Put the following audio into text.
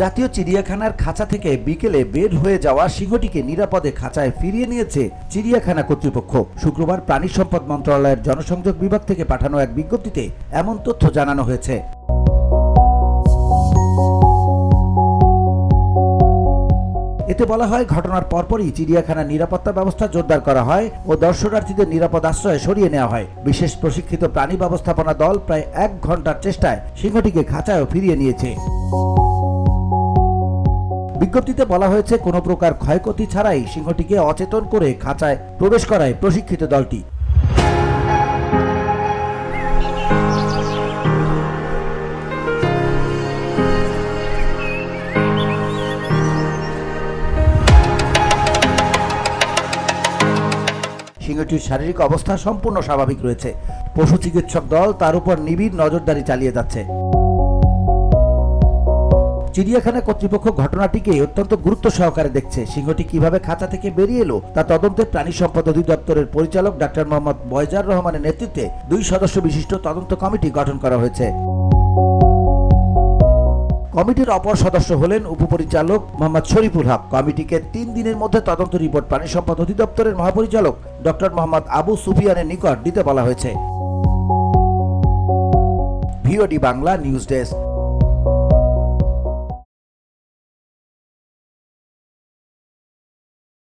জাতীয় চিড়িয়াখানার খাঁচা থেকে বিকেলে বের হয়ে যাওয়া সিংহটিকে নিরাপদে খাঁচায় ফিরিয়ে নিয়েছে চিড়িয়াখানা কর্তৃপক্ষ। শুক্রবার প্রাণী সম্পদ মন্ত্রণালয়ের জনসংযোগ বিভাগ থেকে পাঠানো এক বিজ্ঞপ্তিতে এমন তথ্য জানানো হয়েছে। এতে বলা হয়, ঘটনার পরপরই চিড়িয়াখানার নিরাপত্তা ব্যবস্থা জোরদার করা হয় ও দর্শনার্থীদের নিরাপদ আশ্রয়ে সরিয়ে নেওয়া হয়। বিশেষ প্রশিক্ষিত প্রাণী ব্যবস্থাপনা দল প্রায় এক ঘণ্টার চেষ্টায় সিংহটিকে খাঁচায়ও ফিরিয়ে নিয়েছে। বিজ্ঞপ্তিতে বলা হয়েছে, কোনো প্রকার ক্ষয়ক্ষতি ছাড়াই সিংহটিকে অচেতন করে খাঁচায় প্রবেশ করায় প্রশিক্ষিত দলটি। সিংহটির শারীরিক অবস্থা সম্পূর্ণ স্বাভাবিক রয়েছে। পশু চিকিৎসক দল তার উপর নিবিড় নজরদারি চালিয়ে যাচ্ছে। চিড়িয়াখানা কর্তৃপক্ষ ঘটনাটিকে অত্যন্ত গুরুত্ব সহকারে দেখছে। সিংহটি কীভাবে খাঁচা থেকে বেরিয়ে এলো, তা তদন্তে প্রাণী সম্পদ অধিদপ্তরের পরিচালক ডাক্তার মোহাম্মদ বয়জার রহমানের নেতৃত্বে দুই সদস্য বিশিষ্ট তদন্ত কমিটি গঠন করা হয়েছে। কমিটির অপর সদস্য হলেন উপপরিচালক মোহাম্মদ শরীফুল হক। কমিটিকে তিন দিনের মধ্যে তদন্ত রিপোর্ট প্রাণী সম্পদ অধিদপ্তরের মহাপরিচালক ডক্টর মোহাম্মদ আবু সুফিয়ানের নিকট দিতে বলা হয়েছে। VOD Bangla news desk.